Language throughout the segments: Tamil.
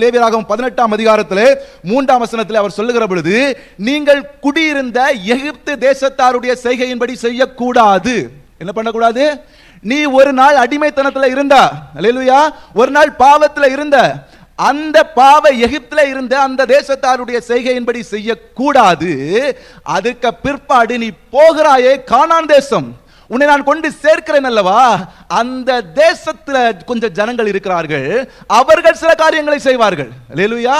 லேவியராகவும் பதினெட்டாம் அதிகாரத்தில் மூன்றாம் வசனத்தில் அவர் சொல்லுகிற பொழுது நீங்கள் குடியிருந்த எகிப்து தேசத்தாருடைய செய்கையின்படி செய்யக்கூடாது. என்ன பண்ணக்கூடாது? நீ ஒரு நாள் அடிமைத்தனத்தில் இருந்தா. அல்லேலூயா. ஒரு நாள் பாவத்தில் இருந்த. அந்த பாவ எகிப்தில் இருந்த அந்த தேசத்தாருடைய செய்கையின்படி செய்யக்கூடாது. அதுக்கு பிற்பாடு நீ போகிறாயே கானான் தேசம். உன்னை நான் கொண்டு சேர்க்கிறேன் அல்லவா? அந்த தேசத்துல கொஞ்சம் ஜனங்கள் இருக்கிறார்கள். அவர்கள் சில காரியங்களை செய்வார்கள். அல்லேலூயா.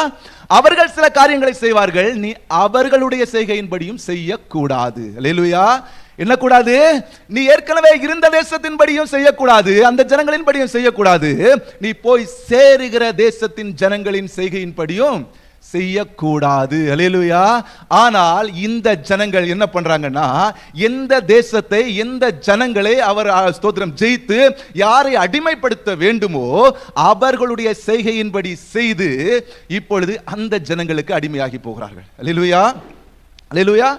அவர்கள் சில காரியங்களை செய்வார்கள். நீ அவர்களுடைய செய்கையின்படியும் செய்யக்கூடாது. லேலுயா என்ன கூடாது நீ ஏற்கனவே இருந்த தேசத்தின்படியும் செய்யக்கூடாது. அந்த ஜனங்களின்படியும் செய்யக்கூடாது. நீ போய் சேருகிற தேசத்தின் ஜனங்களின் செய்கையின்படியும் செய்யக்கூடாது. அலையலுயா ஆனால் இந்த ஜனங்கள் என்ன பண்றாங்கன்னா எந்த தேசத்தை எந்த ஜனங்களை அவர் ஸ்தோத்திரம் ஜெயித்து யாரை அடிமைப்படுத்த வேண்டுமோ அவர்களுடைய செய்கையின்படி செய்து இப்பொழுது அந்த ஜனங்களுக்கு அடிமையாகி போகிறார்கள். அலையலுயா அலையலுயா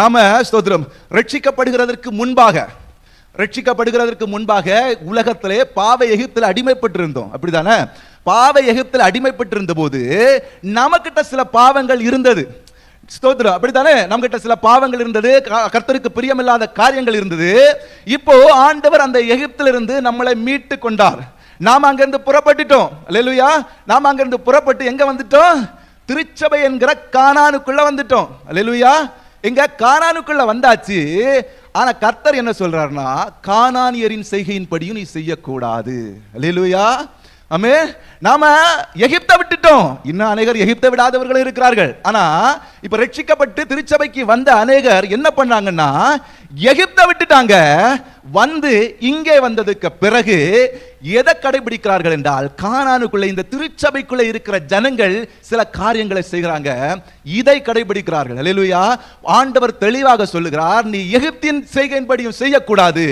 நாம ஸ்தோத்திரம் ரட்சிக்கப்படுகிறதற்கு முன்பாக ரட்சிக்கப்படுகிறதற்கு முன்பாக உலகத்திலே பாவ எகிப்தில் அடிமைப்பட்டிருந்தோம். அப்படிதானே பாவ எகிப்தில் அடிமைப்பட்டிருந்த போது நமக்கிட்ட சில பாவங்கள் இருந்தது. ஸ்தோத்திரம். அப்படித்தானே? நம்மகிட்ட சில பாவங்கள் இருந்தது. கர்த்தருக்கு பிரியமில்லாத காரியங்கள் இருந்தது. இப்போ ஆண்டவர் அந்த எகிப்திலிருந்து நம்மளை மீட்டு கொண்டார். நாம அங்கிருந்து புறப்பட்டுட்டோம். லெலுயா நாம அங்கிருந்து புறப்பட்டு எங்க வந்துட்டோம்? திருச்சபை என்கிற காணானுக்குள்ள வந்துட்டோம். லெலுயா எங்க? காணானுக்குள்ள வந்தாச்சு. ஆனா கர்த்தர் என்ன சொல்றாருன்னா காணானியரின் செய்கையின்படியும் நீ செய்யக்கூடாது. லெலுயா ஆமே நாம எகிப்தை விட்டுட்டோம். இன்னும் அநேகர் எகிப்தை விடாதவர்கள் இருக்கிறார்கள். ஆனா இப்ப ரட்சிக்கப்பட்டு திருச்சபைக்கு வந்த அநேகர் என்ன பண்ணாங்கன்னா எகிப்தை விட்டுட்டாங்க. வந்து இங்கே வந்ததுக்கு பிறகு எதை கடைபிடிக்கிறார்கள் என்றால் காணானுக்குள்ளே இந்த திருச்சபைக்குள்ள இருக்கிற ஜனங்கள் சில காரியங்களை செய்கிறாங்க. இதை கடைபிடிக்கிறார்கள். அல்லேலூயா. ஆண்டவர் தெளிவாக சொல்லுகிறார் நீ எகிப்தின் செய்கையின்படியும் செய்யக்கூடாது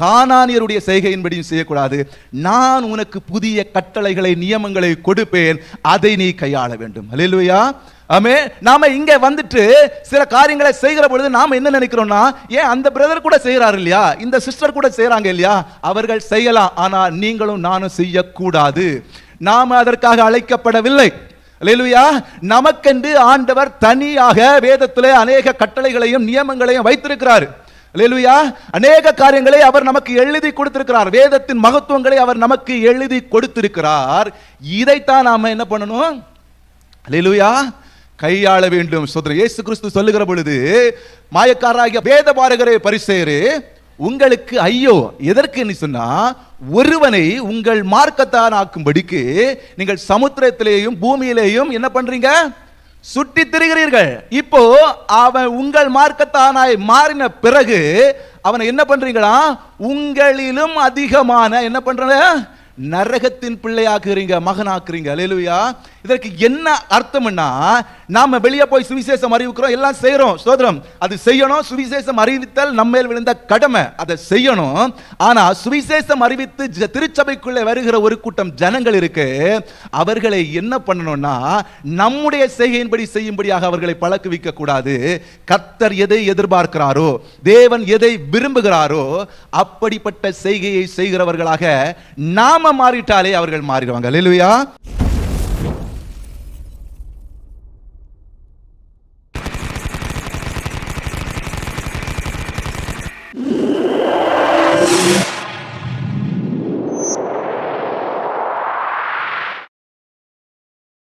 காணானியருடைய செய்கையின்படியும் செய்யக்கூடாது. நான் உனக்கு புதிய கட்டளைகளை நியமங்களை கொடுப்பேன் அதை நீ கையாள வேண்டும். அல்லேலூயா. ஆமே நாம இங்க வந்துட்டு சில காரியங்களை செய்கிற பொழுது நாம என்ன நினைக்கிறோம்னா ஏன் அந்த பிரதர் கூட செய்யறாரு இல்லையா? இந்த சிஸ்டர் கூட செய்கிறாங்க இல்லையா? அவர்கள் செய்யலாம் ஆனா நீங்களும் நானும் செய்யக்கூடாது. நாம அதற்காக அழைக்கப்படவில்லை. லெலுயா நமக்கென்று ஆண்டவர் தனியாக வேதத்திலே அநேக கட்டளைகளையும் நியமங்களையும் வைத்திருக்கிறார். லெலுயா அநேக காரியங்களை அவர் நமக்கு எழுதி கொடுத்திருக்கிறார். வேதத்தின் மகத்துவங்களை அவர் நமக்கு எழுதி கொடுத்திருக்கிறார். இதைத்தான் நாம என்ன பண்ணணும்? லெலுயா கையாள வேண்டும். சோதனை இயேசு கிறிஸ்து சொல்லுகிற பொழுது மாயக்காராகிய வேத பாரகரே பரிசேரு உங்களுக்கு ஐயோ எதற்கு நீ சொன்னா ஒருவனை உங்கள் மார்க்கத்தான் ஆக்கும்படிக்கு நீங்கள் சமுத்திரத்திலேயும் பூமியிலேயும் என்ன பண்றீங்க? சுட்டி திரிகிறீர்கள். இப்போ அவன் உங்கள் மார்க்கத்தானாய் மாறின பிறகு அவனை என்ன பண்றீங்களா? உங்களிலும் அதிகமான என்ன பண்ற நரகத்தின் பிள்ளையாக்குறீங்க மகனாக்குறீங்க. அல்லேலூயா. இதற்கு என்ன அர்த்தம்னா நாம வெளியே போய் சுவிசேஷம் அறிவிக்கிறோம் எல்லாம் செய்யறோம் சோதரம் அது செய்யணும். சுவிசேஷம் அறிவித்தல் நம்ம விழுந்த கடமை. அதை செய்யணும். ஆனா சுவிசேஷம் அறிவித்து திருச்சபைக்குள்ளே வருகிற ஒரு கூட்டம் ஜனங்கள் இருக்கு. அவர்களை என்ன பண்ணணும்னா நம்முடைய செய்கையின்படி செய்யும்படியாக அவர்களை பழக்குவிக்க கூடாது. கத்தர் எதை எதிர்பார்க்கிறாரோ தேவன் எதை விரும்புகிறாரோ அப்படிப்பட்ட செய்கையை செய்கிறவர்களாக நாம் மாறிட்டாலே அவர்கள் மாறிடுவாங்க. இல்லையா